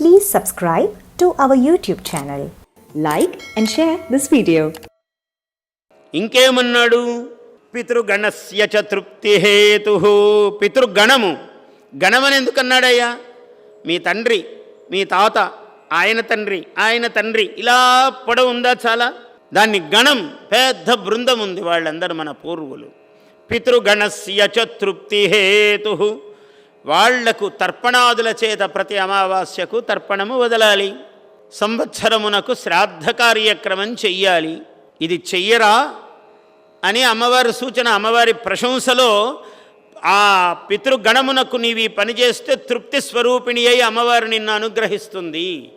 Please subscribe to our YouTube channel. Like and share this video. ఇంకేమన్నాడు? పితృగణస్య చ తృప్తి హేతు పితృగణము. గణమని ఎందుకన్నాడయ్యా మీ తండ్రి మీ తాత ఆయన తండ్రి ఆయన తండ్రి ఇలా పొడవు ఉందా చాలా? దాన్ని గణం పెద్ద బృందం ఉంది వాళ్ళందరూ మన పూర్వులు. పితృగణస్య చ తృప్తి హేతు వాళ్ళకు తర్పణాదుల చేత ప్రతి అమావాస్యకు తర్పణము వదలాలి. సంవత్సరమునకు శ్రాద్ధ కార్యక్రమం చెయ్యాలి. ఇది చెయ్యరా? అని అమ్మవారి సూచన అమ్మవారి ప్రశంసలో ఆ పితృగణమునకు నీవి పని చేస్తే తృప్తి స్వరూపిణి అయి అమ్మవారు నిన్ను అనుగ్రహిస్తుంది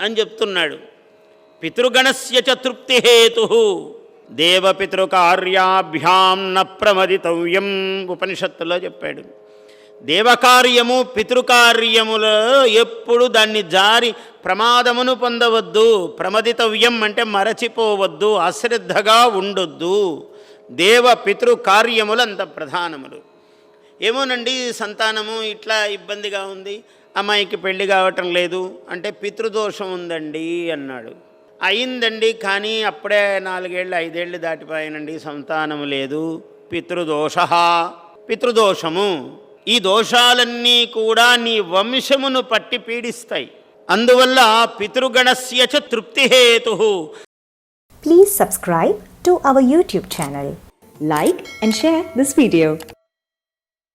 అని చెప్తున్నాడు. పితృగణస్య చ తృప్తి హేతు. దేవపితృకార్యాభ్యాం న ప్రమదితవ్యం ఉపనిషత్తులో చెప్పాడు. దేవకార్యము పితృకార్యములో ఎప్పుడు దాన్ని జారి ప్రమాదమును పొందవద్దు ప్రమదితవ్యం అంటే మరచిపోవద్దు అశ్రద్ధగా ఉండొద్దు. దేవ పితృ కార్యములు అంత ప్రధానములు. ఏమోనండి సంతానము ఇట్లా ఇబ్బందిగా ఉంది అమ్మాయికి పెళ్ళి కావటం లేదు అంటే పితృదోషం ఉందండి అన్నాడు. అయిందండి కానీ అప్పుడే నాలుగేళ్ళు ఐదేళ్ళు దాటిపోయానండి సంతానము లేదు పితృదోష పితృదోషము. ఈ దోషాలన్నీ కూడా నీ వంశమును పట్టి పీడిస్తాయి. అందువల్ల పితృగణస్య తృప్తి హేతు. Please subscribe to our YouTube channel like and share this video